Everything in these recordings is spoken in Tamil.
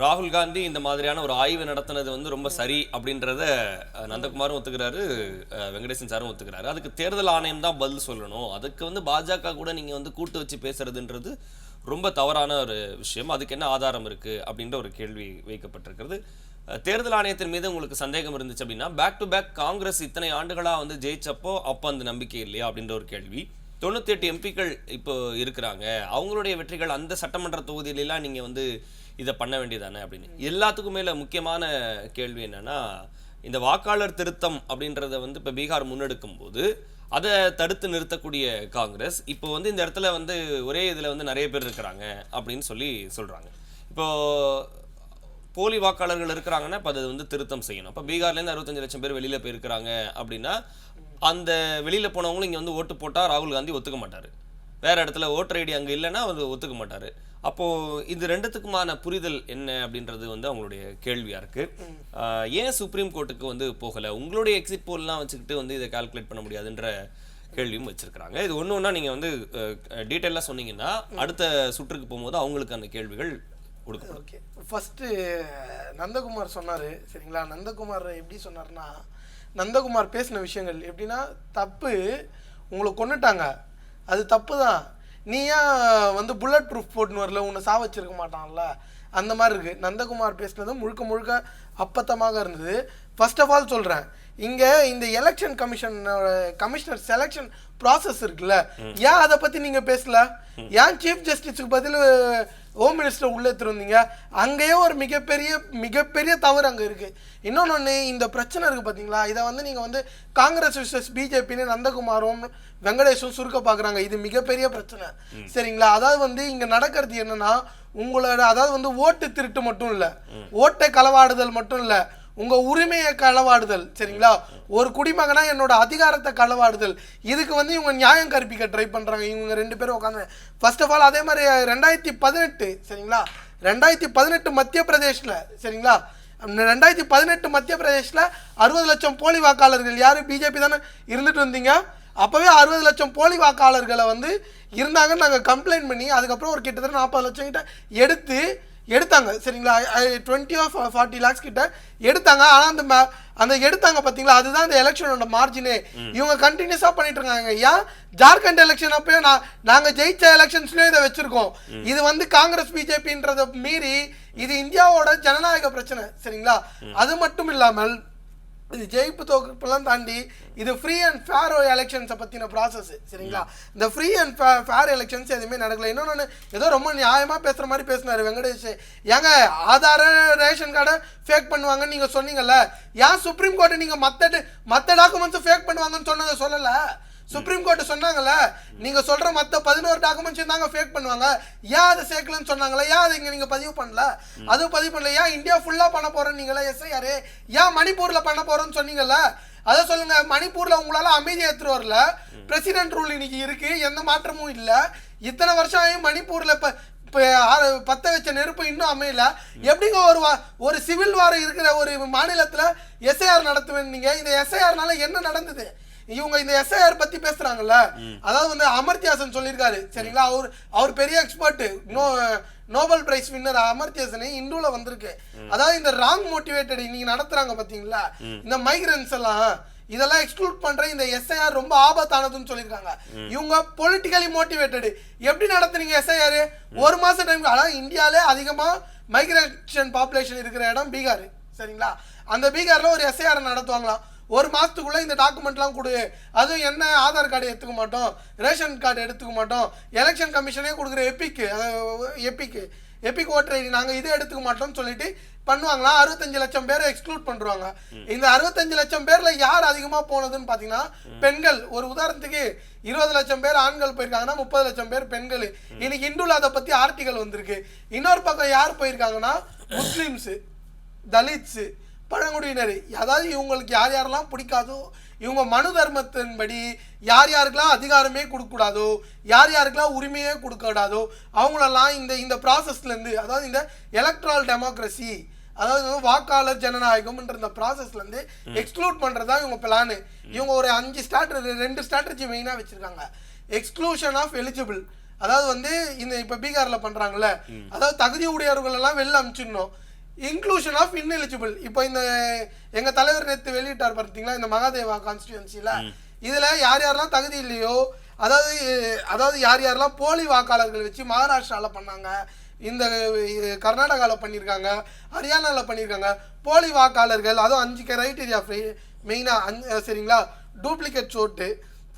ராகுல் காந்தி இந்த மாதிரியான ஒரு ஆய்வு நடத்தினது வந்து ரொம்ப சரி அப்படின்றத நந்தகுமாரும் ஒத்துக்கிறாரு வெங்கடேசன் சாரும் ஒத்துக்கிறாரு. அதுக்கு தேர்தல் ஆணையம் தான் பதில் சொல்லணும். அதுக்கு வந்து பாஜக கூட நீங்க வந்து கூட்டு வச்சு பேசுறதுன்றது ரொம்ப தவறான ஒரு விஷயம். அதுக்கு என்ன ஆதாரம் இருக்கு அப்படின்ற ஒரு கேள்வி வைக்கப்பட்டிருக்கிறது. தேர்தல் ஆணையத்தின் மீது உங்களுக்கு சந்தேகம் இருந்துச்சு அப்படின்னா பேக் டு பேக் காங்கிரஸ் இத்தனை ஆண்டுகளாக வந்து ஜெயிச்சப்போ அப்போ அந்த நம்பிக்கை இல்லையா அப்படின்ற ஒரு கேள்வி. தொண்ணூற்றி எட்டு எம்பிக்கள் இப்போ இருக்கிறாங்க. அவங்களுடைய வெற்றிகள் அந்த சட்டமன்ற தொகுதியிலலாம் நீங்கள் வந்து இதை பண்ண வேண்டியதானே அப்படின்னு. எல்லாத்துக்கும் மேலே முக்கியமான கேள்வி என்னென்னா இந்த வாக்காளர் திருத்தம் அப்படின்றத வந்து இப்போ பீகார் முன்னெடுக்கும் போது அதை தடுத்து நிறுத்தக்கூடிய காங்கிரஸ் இப்போ வந்து இந்த இடத்துல வந்து ஒரே இதில் வந்து நிறைய பேர் இருக்கிறாங்க அப்படின்னு சொல்லி சொல்கிறாங்க இப்போ போலி வாக்காளர்கள் இருக்கிறாங்கன்னா இப்போ அதை வந்து திருத்தம் செய்யணும். அப்போ பீகார்லேருந்து அறுபத்தஞ்சு லட்சம் பேர் வெளியில் போயிருக்கிறாங்க அப்படின்னா அந்த வெளியில் போனவங்களும் இங்கே வந்து ஓட்டு போட்டால் ராகுல் காந்தி ஒத்துக்க மாட்டார். வேறு இடத்துல ஓட்டர் ஐடி அங்கே இல்லைன்னா அவர் ஒத்துக்க மாட்டார். அப்போது இது ரெண்டுத்துக்குமான புரிதல் என்ன அப்படின்றது வந்து அவங்களுடைய கேள்வியாக இருக்குது ஏன் சுப்ரீம் கோர்ட்டுக்கு வந்து போகலை? உங்களுடைய எக்ஸிட் போல்லாம் வச்சுக்கிட்டு வந்து இதை கால்குலேட் பண்ண முடியாதுன்ற கேள்வியும் வச்சுருக்கிறாங்க. இது ஒன்று ஒன்றா நீங்கள் வந்து டீட்டெயிலாக சொன்னீங்கன்னா அடுத்த சுற்றுக்கு போகும்போது அவங்களுக்கு அந்த கேள்விகள் கொடுக்கும் ஓகே ஃபஸ்ட்டு நந்தகுமார் சொன்னார். சரிங்களா? நந்தகுமார் எப்படி சொன்னார்னா நந்தகுமார் பேசின விஷயங்கள். எப்படின்னா தப்பு உங்களை கொன்னுட்டாங்க. அது தப்பு தான் நீ ஏன் வந்து புல்லட் ப்ரூஃப் போட்டுன்னு வரல? உன்னை சா வச்சிருக்க மாட்டான்ல? அந்த மாதிரி இருக்குது நந்தகுமார் பேசினது முழுக்க முழுக்க அப்பத்தமாக இருந்தது. ஃபர்ஸ்ட் ஆஃப் ஆல் சொல்கிறேன் இங்கே இந்த election commission commissioner selection process இருக்குல்ல? ஏன் அதை பற்றி நீங்கள் பேசல? ஏன் சீஃப் ஜஸ்டிஸுக்கு பதில் ஹோம் மினிஸ்டர் உள்ளே திருந்தீங்க. அங்கேயே ஒரு மிகப்பெரிய மிகப்பெரிய தவறு அங்கே இருக்குது இன்னொன்று இந்த பிரச்சனை இருக்குது பார்த்தீங்களா இதை வந்து நீங்கள் வந்து காங்கிரஸ் விசஸ் பிஜேபின்னு நந்தகுமாரும் வெங்கடேஷும் சுருக்க பார்க்குறாங்க இது மிகப்பெரிய பிரச்சனை. சரிங்களா? அதாவது வந்து இங்கே நடக்கிறது என்னன்னா உங்களோட அதாவது வந்து ஓட்டு திருட்டு மட்டும் இல்லை. ஓட்டை களவாடுதல் மட்டும் இல்லை. உங்கள் உரிமையை களவாடுதல் சரிங்களா? ஒரு குடிமகனா என்னோட அதிகாரத்தை களவாடுதல். இதுக்கு வந்து இவங்க நியாயம் கற்பிக்க ட்ரை பண்ணுறாங்க இவங்க ரெண்டு பேரும் உட்காந்து ஃபர்ஸ்ட் ஆஃப் ஆல் அதே மாதிரி ரெண்டாயிரத்தி பதினெட்டு சரிங்களா? ரெண்டாயிரத்தி பதினெட்டு மத்திய பிரதேஷில் சரிங்களா ரெண்டாயிரத்தி பதினெட்டு மத்திய பிரதேஷில் அறுபது லட்சம் போலி வாக்காளர்கள். யார்? பிஜேபி தானே இருந்துட்டு இருந்தீங்க. அப்போவே அறுபது லட்சம் போலி வாக்காளர்களை வந்து இருந்தாங்கன்னு நாங்கள் கம்ப்ளைண்ட் பண்ணி அதுக்கப்புறம் ஒரு கிட்டத்தட்ட நாற்பது லட்சம் கிட்ட எடுத்து எடுத்தாங்க சரிங்களா? டுவெண்ட்டி ஆஃப் ஃபார்ட்டி லேக்ஸ் கிட்ட எடுத்தாங்க. ஆனால் அந்த ம- அந்த எடுத்தாங்க பார்த்தீங்களா அதுதான் அந்த எலெக்ஷனோட மார்ஜினே இவங்க கண்டினியூஸாக பண்ணிட்டு இருக்காங்க ஏன்? ஜார்க்கண்ட் எலெக்ஷன் அப்பயே நான் நாங்கள் ஜெயிச்ச எலெக்ஷன்ஸ்லேயும் இதை வச்சிருக்கோம். இது வந்து காங்கிரஸ் பிஜேபின்றத மீறி இது இந்தியாவோட ஜனநாயக பிரச்சனை சரிங்களா? அது மட்டும் இல்லாமல் இது ஜெயிப்பு தோற்கலாம் தாண்டி இது ஃப்ரீ அண்ட் ஃபேர் எலெக்ஷன்ஸை பற்றின ப்ராசஸ் சரிங்களா? இந்த ஃப்ரீ அண்ட் ஃபேர் எலெக்ஷன்ஸ் எதுவுமே நடக்கல. இன்னொன்று ஏதோ ரொம்ப நியாயமாக பேசுகிற மாதிரி பேசினார் வெங்கடேஷ். ஏங்க ஆதார ரேஷன் கார்டை ஃபேக் பண்ணுவாங்கன்னு நீங்கள் சொன்னீங்கல்ல? ஏன் சுப்ரீம் கோர்ட்டு நீங்கள் மற்ற மற்ற டாக்குமெண்ட்ஸும் ஃபேக் பண்ணுவாங்கன்னு சொன்னதை சொல்லலை? சுப்ரீம் கோர்ட் சொன்னாங்கல்ல நீங்க சொல்ற மத்த பதினோரு டாக்குமெண்ட்ஸ் தாங்க ஃபேக் பண்ணுவாங்க. ஏன் அதை சேர்க்கலன்னு சொன்னாங்களே ஏன் அதை இங்க நீங்க பதிவு பண்ணல? அதுவும் பதிவு பண்ணல. ஏன் இந்தியா ஃபுல்லா பண்ண போறோம் நீங்களே எஸ்ஐஆர் ஏன் மணிப்பூர்ல பண்ண போறோம்னு சொன்னீங்கல்ல? அதை சொல்லுங்க. மணிப்பூர்ல உங்களால அமைதி ஏத்துட்டு வரல. பிரசிடென்ட் ரூல் இன்னைக்கு இருக்கு. எந்த மாற்றமும் இல்ல. இத்தனை வருஷம் ஆகி மணிப்பூர்ல இப்ப பத்த வச்ச நெருப்பு இன்னும் அமையல. எப்படிங்க ஒரு வா ஒரு சிவில் வாரம் இருக்கிற ஒரு மாநிலத்துல எஸ்ஐஆர் நடத்துவேன் நீங்க இந்த எஸ்ஐஆர்னால என்ன நடந்தது? இவங்க இந்த எஸ்ஐஆர் பத்தி பேசுறாங்கல்ல அதாவது வந்து அமர்த்தியாசன் சொல்லியிருக்காரு. சரிங்களா? அவர் அவர் பெரிய expert no Nobel prize winner Amartya Sen இந்துல வந்திருக்கு. அதாவது இந்த ராங் மோட்டிவேட்டட் இன்னைக்கு நடத்துறாங்க பாத்தீங்களா? இந்த மைக்ரன்ஸ் எல்லாம் இதெல்லாம் எக்ஸ்க்ளூட் பண்ற இந்த எஸ்ஐஆர் ரொம்ப ஆபத்தானதுன்னு சொல்லியிருக்காங்க. இவங்க பொலிட்டிக்கலி மோட்டிவேட்டட் எப்படி நடத்துறீங்க எஸ்ஐஆர் ஒரு மாசம் டைம் அதாவது இந்தியாலே அதிகமா மைக்ரேஷன் பாப்புலேஷன் இருக்கிற இடம் பீகார். சரிங்களா? அந்த பீகார்ல ஒரு எஸ்ஐஆர் நடத்துவாங்களாம். ஒரு மாசத்துக்குள்ள இந்த டாக்குமெண்ட்லாம் கொடு. அதுவும் என்ன ஆதார் கார்டு எடுத்துக்க மாட்டோம்? ரேஷன் கார்டு எடுத்துக்க மாட்டோம். எலெக்ஷன் கமிஷனே கொடுக்குற எப்பிக்கு எப்பிக்கு எப்பிக் ஓட்டர் ஐடி நாங்க இதை எடுத்துக்க மாட்டோம்னு சொல்லிட்டு பண்ணுவாங்களாம் அறுபத்தஞ்சு லட்சம் பேரை எக்ஸ்க்ளூட் பண்றாங்க. இந்த அறுபத்தஞ்சு லட்சம் பேர்ல யார் அதிகமா போனதுன்னு பாத்தீங்கன்னா பெண்கள். ஒரு உதாரணத்துக்கு இருபது லட்சம் பேர் ஆண்கள் போயிருக்காங்கன்னா முப்பது லட்சம் பேர் பெண்கள். இன்னைக்கு இந்துல அதை பத்தி ஆர்டிகல் வந்திருக்கு. இன்னொரு பக்கம் யார் போயிருக்காங்கன்னா முஸ்லிம்ஸ் தலித்ஸு பழங்குடியினர். அதாவது இவங்களுக்கு யார் யாரெல்லாம் பிடிக்காதோ இவங்க மனு தர்மத்தின்படி யார் யாருக்கெல்லாம் அதிகாரமே கொடுக்கக்கூடாதோ யார் யாருக்கெல்லாம் உரிமையே கொடுக்கக்கூடாதோ அவங்களெல்லாம் இந்த இந்த ப்ராசஸ்லேருந்து அதாவது இந்த எலக்ட்ரல் டெமோக்ரஸி அதாவது வாக்காளர் ஜனநாயகம்ன்ற இந்த ப்ராசஸ்லேருந்து எக்ஸ்க்ளூட் பண்ணுறது தான் இவங்க பிளானு இவங்க ஒரு அஞ்சு ஸ்ட்ராட்டஜி ரெண்டு ஸ்ட்ராட்டஜி மெயினாக வச்சுருக்காங்க. எக்ஸ்க்ளூஷன் ஆஃப் எலிஜிபிள் அதாவது வந்து இந்த இப்போ பீகாரில் பண்ணுறாங்கல்ல அதாவது தகுதி உடையவர்கள் எல்லாம் வெளில அனுப்பிச்சிடணும் இன்க்ளூஷன் ஆஃப் ineligible. இப்போ இந்த எங்க தலைவர் நேத்து வெளியிட்டார் பார்த்தீங்களா இந்த மகாதேவா கான்ஸ்டியூன்சில இதுல யார் யாரெல்லாம் தகுதி இல்லையோ அதாவது அதாவது யார் யாரெல்லாம் போலி வாக்காளர்கள் வச்சு மகாராஷ்டிரால பண்ணாங்க இந்த அஹ், கர்நாடகால பண்ணியிருக்காங்க ஹரியானால பண்ணியிருக்காங்க போலி வாக்காளர்கள் அதுவும் அஞ்சு கிரைட்டீரியா மெயினாக அஞ்சு சரிங்களா? Duplicate Chhotu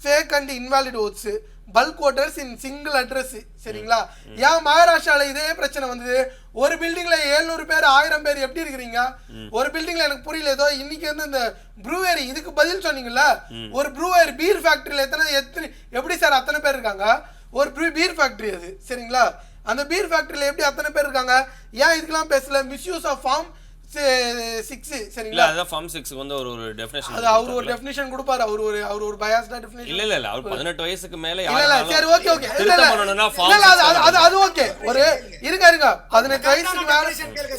fake and invalid votes bulk voters in single address சரிங்களா? ஏன் மகாராஷ்டிரால இதே பிரச்சனை வந்தது? ஒரு பில்டிங்ல 700 பேர் ஆயிரம் பேர் எப்படி இருக்கிறீங்க? ஒரு பில்டிங்ல எனக்கு புரியல ஏதோ இன்னைக்கு வந்து இந்த ப்ரூவரி இதுக்கு பதில் சொன்னீங்கல்ல? ஒரு ப்ரூவரி பீர் ஃபேக்டரியில எத்தனை எத்தனை எப்படி சார் அத்தனை பேர் இருக்காங்க? ஒரு பீர் ஃபேக்டரி அது சரிங்களா? அந்த பீர் ஃபேக்டரியில எப்படி அத்தனை பேர் இருக்காங்க? ஏன் இதுக்கெல்லாம் பேசல? மிஸ்யூஸ் ஆஃப் ஃபார்ம் சிக்ஸ் சரிங்களா? அதான் ஃபார்ம் சிக்ஸ்க்கு வந்து ஒரு ஒரு டெஃபினேஷன் அது அவர் ஒரு டெஃபினிஷன் கொடுப்பாரு. அவர் ஒரு அவர் ஒரு பயாஸ்டா டெஃபினிஷன் இல்ல இல்ல இல்ல அவர் பதினெட்டு வயசுக்கு மேல இல்ல இல்ல சரி ஓகே ஓகே இல்ல இல்ல. அது அது- அது ஓகே ஒரு இருங்க இருங்க. பதினெட்டு வயசுக்கு மேல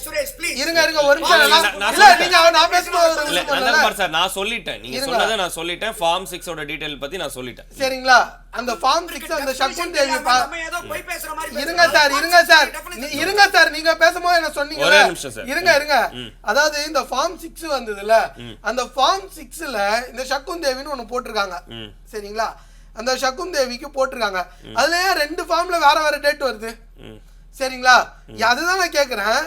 சுரேஷ் ப்ளீஸ் இருங்க இருங்க ஒரு நிமிஷம். இல்ல, நான்- நான். நீங்க நான் ஒரு இல்ல. நந்தகுமார் சார் நான் சொல்லிட்டேன். நீங்க. சொன்னதை நான் சொல்லிட்டேன். ஃபார்ம் சிக்ஸோட டீடைல் பத்தி நான் சொல்லிட்டேன். சரிங்களா? அந்த ஃபார்ம் சிக்ஸ் அந்த சக்குன் தேவி பா- நம்ம ஏதோ பொய் பேசுற மாதிரி இருங்க சார் இருங்க சார். நீ- இருங்க சார் நீங்க பேசும்போது என்ன சொன்னீங்க ஒரே நிமிஷம் சார். இருங்க இருங்க. அதாவது இந்த ஃபார்ம் சிக்ஸ் வந்ததுல அந்த ஃபார்ம் சிக்ஸ்ல இந்த சக்குன் தேவின்னு ஒண்ணு போட்டிருக்காங்க. சரிங்களா? அந்த சக்குன் தேவிக்கு போட்டிருக்காங்க. அதுல ஏன் ரெண்டு ஃபார்ம்ல வேற வேற டேட் வருது. சரிங்களா? அதுதான் நான் கேக்குறேன்.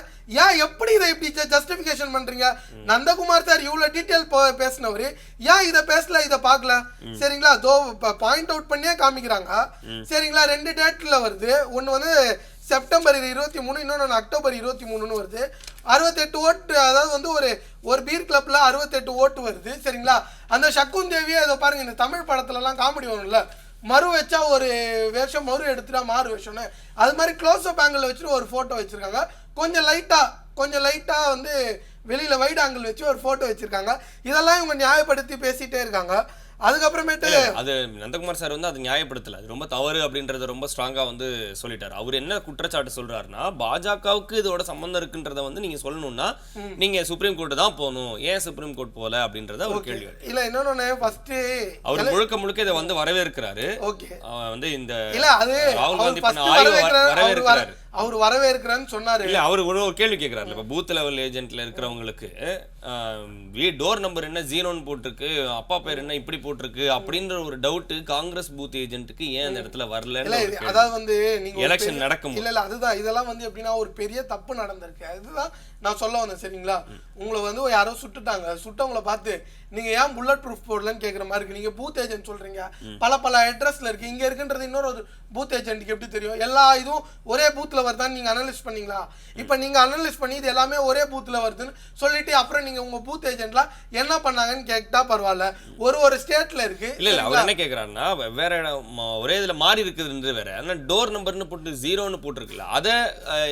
ஏன் எப்படி இதை இப்படி ஜஸ்டிபிகேஷன் பண்றீங்க? நந்தகுமார் சார் இவ்வளவு டீட்டெயில் பேசினவரு ஏன் இதை பேசல இதை பார்க்கல? சரிங்களா? தோ பாயிண்ட் அவுட் பண்ணியே காமிக்கிறாங்க. சரிங்களா? ரெண்டு டேட்ல வருது. ஒன்னு வந்து செப்டம்பர் இருபத்தி மூணு இன்னொன்று அக்டோபர் இருபத்தி மூணுன்னு வருது. அறுபத்தெட்டு ஓட்டு அதாவது வந்து ஒரு ஒரு பீர் கிளப்ல அறுபத்தெட்டு ஓட்டு வருது. சரிங்களா? அந்த சக்குன் தேவியே இதை பாருங்க இந்த தமிழ் படத்துலலாம் காமெடி வரும்ல. மறு வச்சா ஒரு வேஷம் மறு எடுத்துட்டா மாறு வேஷம்னு. அது மாதிரி க்ளோஸ் அப் ஆங்கிள் வச்சுட்டு ஒரு ஃபோட்டோ வச்சுருக்காங்க. கொஞ்சம் லைட்டாக கொஞ்சம் லைட்டாக வந்து வெளியில் வைட் ஆங்கிள் வச்சு ஒரு ஃபோட்டோ வச்சுருக்காங்க. இதெல்லாம் இவங்க நியாயப்படுத்தி பேசிகிட்டே இருக்காங்க. அதுக்கப்புறமேட்டு அது நந்தகுமார் சார் வந்து அது நியாயப்படுத்தல. அது ரொம்ப தவறு அப்படின்றத ரொம்ப ஸ்ட்ராங்கா வந்து சொல்லிட்டாரு. அவர் என்ன குற்றச்சாட்டு சொல்றாருன்னா பாஜகவுக்கு இதோட சம்பந்தம் இருக்குன்றத வந்து நீங்க சொல்லணும்னா நீங்க சுப்ரீம் கோர்ட் தான் போகணும். ஏன் சுப்ரீம் கோர்ட் போல அப்படின்றத ஒரு கேள்வி இல்ல இன்னொன்னு ஃபர்ஸ்ட் அவர் முழுக்க முழுக்க இதை வந்து வரவேற்கிறாரு. ஓகே. வந்து இந்த இல்ல அது ராகுல் காந்தி பண்ண ஆய்வு வரவேற்கிறாரு. அவர் வர- வரவேற்கிறாரு அவர் வரவேற்கிறேன்னு சொன்னாரு. இல்ல அவர் ஒரு கேள்வி கேட்கிறாரு இப்ப பூத் லெவல் ஏஜென்ட்ல இருக்கிறவங்களுக்கு டோர் நம்பர் என்ன ஜீரோன்னு போட்டிருக்கு அப்பா பேர் என்ன இப்படி போட்டிருக்கு அப்படின்ற ஒரு டவுட் காங்கிரஸ் பூத் ஏஜென்ட்டுக்கு ஏன் அந்த இடத்துல இது அதாவது வந்து நீங்க எலெக்ஷன் நடக்கும்? இல்ல இல்ல அதுதான் இதெல்லாம் வந்து எப்படின்னா ஒரு பெரிய தப்பு நடந்திருக்கு. அதுதான் நான் சொல்ல வந்தேன் சரிங்களா? உங்களை வந்து யாரோ சுட்டுட்டாங்க. சுட்டவங்கள பார்த்து நீங்க ஏன் புல்லட் ப்ரூஃப் போடலன்னு கேக்குற மாதிரி இருக்கு. நீங்க பூத் ஏஜென்ட் சொல்றீங்க. பல பல அட்ரஸ்ல இருக்கு. இங்க இருக்குன்றது இன்னொரு பூத் ஏஜென்ட்டுக்கு எப்படி தெரியும்? எல்லா இதுவும் ஒரே பூத்ல வருதான்னு நீங்க அனலைஸ் பண்ணீங்களா? இப்போ நீங்க அனலைஸ் பண்ணி இது எல்லாமே ஒரே பூத்ல வருதுன்னு சொல்லிட்டு அப்புறம் நீங்க உங்க பூத் ஏஜென்ட்ல என்ன பண்ணாங்கன்னு கேட்டா பரவாயில்ல. ஒரு ஒரு ஸ்டேட்ல இருக்கு. இல்ல இல்ல அவர் என்ன கேக்குறாருன்னா வேற ஒரே இதுல மாறி இருக்குதுன்றது வேற. ஆனா டோர் நம்பர்னு போட்டு ஜீரோன்னு போட்டிருக்குல்ல அத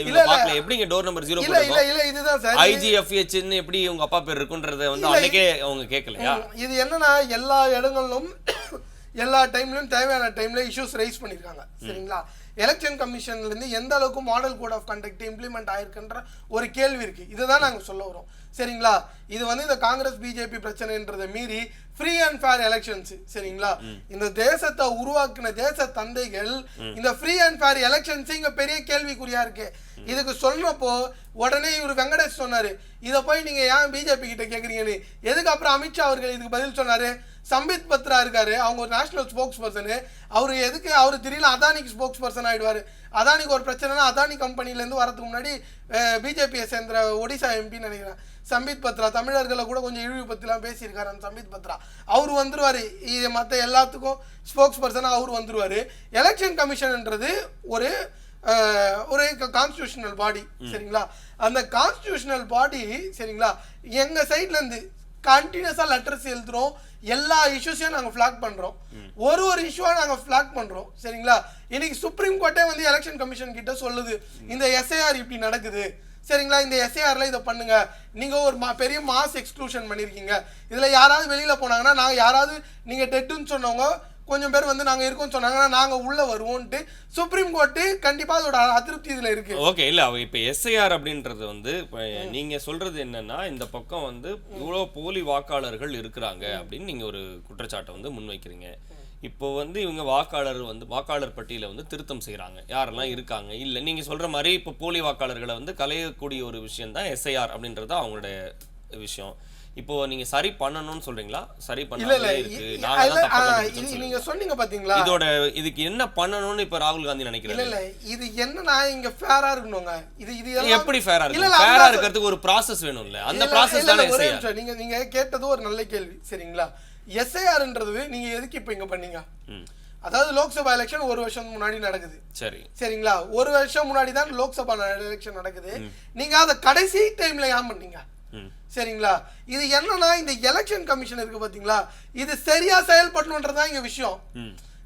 இவங்க. பாக்கல எப்படிங்க டோர் நம்பர் ஜீரோ இல்ல இல்ல இல்ல இதுதான் சார். ஐஜிஎஃப்ஹெச்னு எப்படி உங்க அப்பா பேர் இருக்குன்றத வந்து அன்னைக்கே அவங்க கேட்கலையா இது என்னன்னா எல்லா இடங்களிலும் எல்லா டைம்லயும் தேவையான டைம்ல இஷ்யூஸ் ரைஸ் பண்ணிருக்காங்க. சரிங்களா? எலெக்ஷன் கமிஷன்ல இருந்து எந்த அளவுக்கு model code of conduct implement ஆயிருக்குன்ற ஒரு கேள்வி இருக்கு. இதுதான் நாங்க சொல்ல வரோம். சரிங்களா? இது வந்து இந்த காங்கிரஸ் பிஜேபி பிரச்சனைன்றதை மீறி ஃப்ரீ அண்ட் ஃபேர் எலெக்ஷன்ஸ் சரிங்களா? இந்த தேசத்தை உருவாக்கின தேச தந்தைகள் இந்த ஃப்ரீ அண்ட் ஃபேர் எலெக்ஷன்ஸ் இங்க பெரிய கேள்விக்குறியா இருக்கு. இதுக்கு சொன்னப்போ உடனே இவர் வெங்கடேஷ் சொன்னாரு. இதை போய் நீங்க ஏன் பிஜேபி கிட்ட கேக்குறீங்கன்னு? எதுக்கு அப்புறம் அமித்ஷா அவர்கள் இதுக்கு பதில் சொன்னாரு? சம்பித் பத்ரா இருக்காரு. அவங்க ஒரு நேஷனல் ஸ்போக்ஸ் பர்சனு அவர் எதுக்கு அவர் திடீர்னு அதானிக்கு ஸ்போக்ஸ் பர்சன் ஆயிடுவாரு. அதானிக்கு ஒரு பிரச்சனைனா அதானி கம்பெனில இருந்து வரதுக்கு முன்னாடி பிஜேபியை சேர்ந்த ஒடிசா எம்பின்னு நினைக்கிறேன். சம்பித் பத்ரா தமிழர்களை கூட கொஞ்சம் இழிவு பத்திலாம் பேசியிருக்காரு அந்த சம்பித் பத்ரா. அவர் வந்துருவாரு. இது மற்ற எல்லாத்துக்கும் ஸ்போக்ஸ் பர்சனாக அவர் வந்துருவாரு. எலெக்ஷன் கமிஷன்ன்றது ஒரு ஒரு கான்ஸ்டியூஷனல் பாடி சரிங்களா? அந்த கான்ஸ்டியூஷனல் பாடி சரிங்களா? எங்க சைட்ல கண்டினியூஸாக லெட்டர்ஸ் எழுதுறோம். எல்லா இஷ்யூஸையும் நாங்கள் ஃபிளாக் பண்ணுறோம் ஒரு ஒரு இஷ்யூவாக நாங்கள் ஃபிளாக் பண்ணுறோம் சரிங்களா? இன்னைக்கு சுப்ரீம் கோர்ட்டே வந்து எலெக்ஷன் கமிஷன் கிட்ட சொல்லுது. இந்த எஸ்ஐஆர் இப்படி நடக்குது. சரிங்களா? இந்த எஸ்ஏஆரில் இதை பண்ணுங்க. நீங்கள் ஒரு மா- பெரிய மாஸ் எக்ஸ்க்ளூஷன் பண்ணியிருக்கீங்க இதில் யாராவது வெளியில் போனாங்கன்னா நாங்கள் யாராவது நீங்கள் டெட்டுன்னு சொன்னவங்க கொஞ்சம் பேர் வந்து நாங்க இருக்கோம்னு சொன்னாங்கன்னா நாங்க உள்ள வருவோம்ட்டு சுப்ரீம் கோர்ட்டு கண்டிப்பா அதோட அதிருப்தி இதுல இருக்கு. ஓகே இல்ல அவ இப்ப எஸ்ஐஆர் அப்படின்றது வந்து நீங்க சொல்றது என்னன்னா இந்த பக்கம் வந்து இவ்வளவு போலி வாக்காளர்கள் இருக்கிறாங்க அப்படின்னு நீங்க ஒரு குற்றச்சாட்டை வந்து முன்வைக்கிறீங்க. இப்போ வந்து இவங்க வாக்காளர் வந்து வாக்காளர் பட்டியலை வந்து திருத்தம் செய்கிறாங்க யாரெல்லாம் இருக்காங்க? இல்லை நீங்கள் சொல்கிற மாதிரி இப்போ போலி வாக்காளர்களை வந்து கலையக்கூடிய ஒரு விஷயம் தான் எஸ்ஐஆர் அப்படின்றது அவங்களுடைய விஷயம். இப்போ நீங்க சரி பண்ணணும்னு சொல்றீங்களா? சரி இருக்கு. இ- நாங்க சொன்னீங்க பாத்தீங்களா? இதோட இதுக்கு என்ன பண்ணணும்னு இப்ப ராகுல் காந்தி இல்ல நினைக்கிறாரு? இல்ல இது என்னன்னா இங்க ஃபேரா இருக்கணுங்க? இது இது எப்படி ஃபேரா இருக்கு ஃபேரா இருக்கிறதுக்கு ஒரு ப்ராசஸ் வேணும்ல. அந்த இல்ல, ப்ராசஸ் தானே. நீங்க நீங்க கேட்டது ஒரு நல்ல கேள்வி சரிங்களா? எஸ்ஐஆர்ன்றது நீங்க எதுக்கு இப்ப இங்க பண்ணீங்க? அதாவது லோக்சபா எலெக்ஷன் ஒரு வருஷம் முன்னாடி நடக்குது. சரி. சரிங்களா? ஒரு வருஷம் முன்னாடி தான் லோக்சபா எலெக்ஷன் நடக்குது. நீங்க அதை கடைசி டைம்ல ஏன் பண்ணீங்க? சரிங்களா? இது என்னன்னா இந்த எலெக்ஷன் கமிஷன் இருக்கு பாத்தீங்களா? இது சரியா செயல்படணுன்றதுதான் இங்க விஷயம்.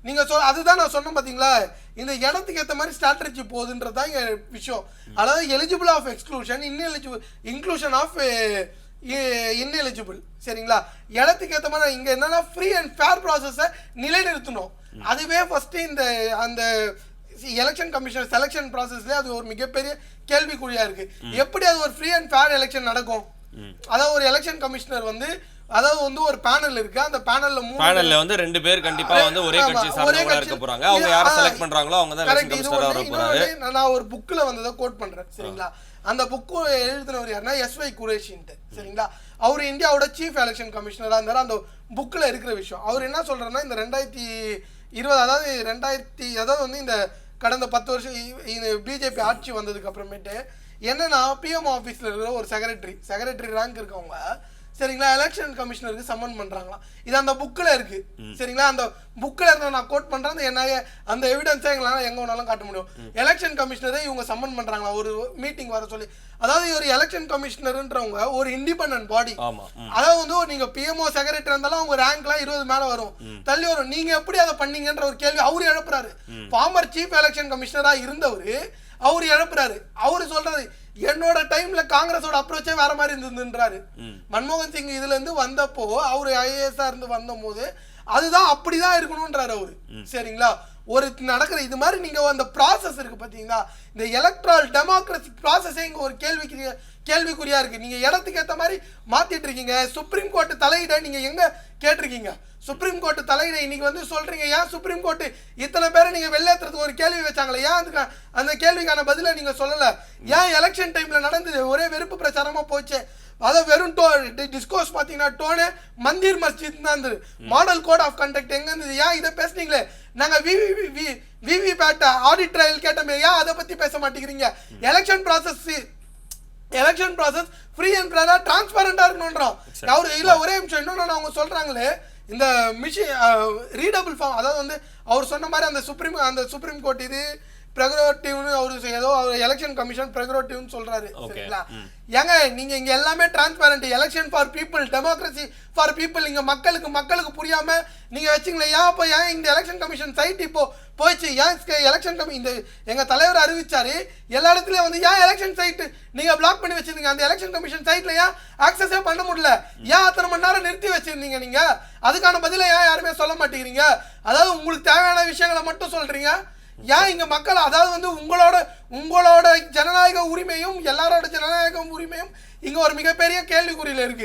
நீங்க சொல் அதுதான் நான் சொன்னேன் பாத்தீங்களா? இந்த இடத்துக்கு ஏத்த மாதிரி ஸ்ட்ராட்டஜி போகுதுன்றது தான் இங்க விஷயம். அதாவது eligible of exclusion ineligible inclusion of ineligible சரிங்களா? இடத்துக்கு ஏத்த மாதிரி இங்க என்னன்னா ஃப்ரீ அண்ட் ஃபேர் ப்ராசஸை நிலைநிறுத்தணும். அதுவே ஃபர்ஸ்ட் இந்த அந்த எலெக்ஷன் கமிஷன் செலெக்ஷன் ப்ராசஸ்ல அது ஒரு மிகப்பெரிய கேள்விக்குறியா இருக்கு. எப்படி அது ஒரு ஃப்ரீ அண்ட் ஃபேர் எலெக்ஷன் நடக்கும்? அதாவது ஒரு எலெக்ஷன் கமிஷனர் வந்து அதாவது வந்து ஒரு பேனல் இருக்கு. அந்த பேனல்ல மூணு பேனல்ல வந்து ரெண்டு பேர் கண்டிப்பா வந்து ஒரே கட்சி சார்ந்தவங்களா. இருக்க போறாங்க. அவங்க யாரை செலக்ட் பண்றாங்களோ அவங்க தான். எலெக்ஷன் கமிஷனரா. வர இன்னொன்னு நான் ஒரு புக்ல வந்ததை கோட் பண்றேன். சரிங்களா? அந்த புக்கு எழுதினவர் யாருன்னா எஸ் வை குரேஷின்ட்டு. சரிங்களா? அவர் இந்தியாவோட சீஃப் எலெக்ஷன் கமிஷனரா இருந்தாரு. அந்த புக்ல இருக்கிற விஷயம். அவர் என்ன சொல்றாருன்னா இந்த ரெண்டாயிரத்தி இருபது அதாவது ரெண்டாயிரத்தி அதாவது வந்து இந்த கடந்த பத்து வருஷம் பிஜேபி ஆட்சி வந்ததுக்கு அப்புறமேட்டு என்னன்னா பிஎம் ஆஃபீஸ்ல இருக்கிற ஒரு செக்ரட்டரி செக்ரட்டரி ரேங்க் இருக்கவங்க சரிங்களா எலெக்ஷன் கமிஷனருக்கு சம்மன் பண்றாங்களாம். இது அந்த புக்ல இருக்கு. சரிங்களா அந்த புக்ல இருந்த நான் கோட் பண்றேன் அந்த என்ன அந்த எவிடன்ஸை எங்களால எங்க வேணாலும் காட்ட முடியும். எலெக்ஷன் கமிஷனரை இவங்க சம்மன் பண்றாங்களா ஒரு மீட்டிங் வர சொல்லி. அதாவது ஒரு எலெக்ஷன் கமிஷனர்ன்றவங்க ஒரு இண்டிபெண்டன்ட் பாடி. அதாவது வந்து நீங்க பிஎம்ஓ செக்ரட்டரி இருந்தாலும் அவங்க ரேங்க்லாம் இருபது மேல வரும். தள்ளி வரும். நீங்க எப்படி அதை பண்ணீங்கன்ற ஒரு கேள்வி அவரு எழுப்புறாரு. ஃபார்மர் சீஃப் எலெக்ஷன் கமிஷனரா இருந்தவர் அவர் எழுப்புறாரு. அவரு சொல்றாரு என்னோட டைம்ல காங்கிரஸோட அப்ரோச்சே வேற மாதிரி இருந்ததுன்றாரு. மன்மோகன் சிங் இதுல இருந்து வந்தப்போ அவரு ஐஏஎஸ் இருந்து வந்தபோது அதுதான் அப்படிதான் இருக்கணும்ன்றாரு அவரு. சரிங்களா? ஒரு நடக்கிற இது மாதிரி நீங்க அந்த ப்ராசஸ் இருக்கு பாத்தீங்களா? இந்த எலக்ட்ரல் டெமோக்ரஸி ப்ராசஸே இங்க ஒரு கேள்விக்குரிய கேள்விக்குறியா இருக்கு. நீங்க இடத்துக்கு ஏத்த மாதிரி மாத்திட்டு இருக்கீங்க. சுப்ரீம் கோர்ட் தலையிட நீங்க எங்க கேட்டிருக்கீங்க? சுப்ரீம் கோர்ட் தலையிட இன்னைக்கு வந்து சொல்றீங்க. ஏன் சுப்ரீம் கோர்ட் இத்தனை பேரை நீங்க வெளியேற்றுறதுக்கு ஒரு கேள்வி வச்சாங்களே? ஏன் அதுக்கு அந்த கேள்விக்கான பதிலை நீங்க சொல்லல? ஏன் எலெக்ஷன் டைம்ல நடந்தது? ஒரே வெறுப்பு பிரச்சாரமா போச்சு. அதை வெறும் டோ டிஸ்கோஸ் பார்த்தீங்கன்னா டோனு மந்திர் மஸ்ஜித் தான் இருந்தது. மாடல் கோட் ஆஃப் கண்டக்ட் எங்க இருந்தது? ஏன் இதை பேசுனீங்களே? நாங்க விவி விவி பேட்ட ஆடிட் ட்ரையல் கேட்டோமே. ஏன் அதை பத்தி பேச மாட்டேங்கிறீங்க? Election process election process free and ஃபேரா டிரான்ஸ்பரண்டா இருக்கணும்ன்றோம் அவரு இல்ல ஒரே நிமிஷம். இன்னொன்னு அவங்க சொல்றாங்களே இந்த மிஷின் ரீடபிள் ஃபார்ம் அதாவது வந்து அவர் சொன்ன மாதிரி அந்த சுப்ரீம் அந்த சுப்ரீம் கோர்ட் இது ப்ரெகரோட்டிவ்னு அவர் ஏதோ அவர் எலெக்ஷன் கமிஷன் ப்ரெகரோட்டிவ்னு சொல்றாரு. சரிங்களா? ஏங்க நீங்க இங்க எல்லாமே transparent election for people democracy for people இங்க மக்களுக்கு மக்களுக்கு புரியாம நீங்க வச்சீங்களே ஏன் அப்போ ஏன் இந்த எலெக்ஷன் கமிஷன் சைட் இப்போ போயிடுச்சு ஏன் எலெக்ஷன் கமி இந்த எங்க தலைவர் அறிவிச்சாரு எல்லா இடத்துலயும் வந்து ஏன் எலெக்ஷன் சைட் நீங்க பிளாக் பண்ணி வச்சிருந்தீங்க? அந்த எலெக்ஷன் கமிஷன் சைட்ல ஏன் ஆக்சஸே பண்ண முடியல? ஏன் அத்தனை மணி நேரம் நிறுத்தி வச்சிருந்தீங்க நீங்க? அதுக்கான பதிலை ஏன் யாருமே சொல்ல மாட்டேங்கிறீங்க? அதாவது உங்களுக்கு தேவையான விஷயங்களை மட்டும் சொல்றீங்க? ஏன் இங்க மக்கள் அதாவது வந்து உங்களோட உங்களோட ஜனநாயக உரிமையும் எல்லாரோட ஜனநாயக உரிமையும் இங்க ஒரு மிகப்பெரிய கேள்விக்குறியில இருக்கு.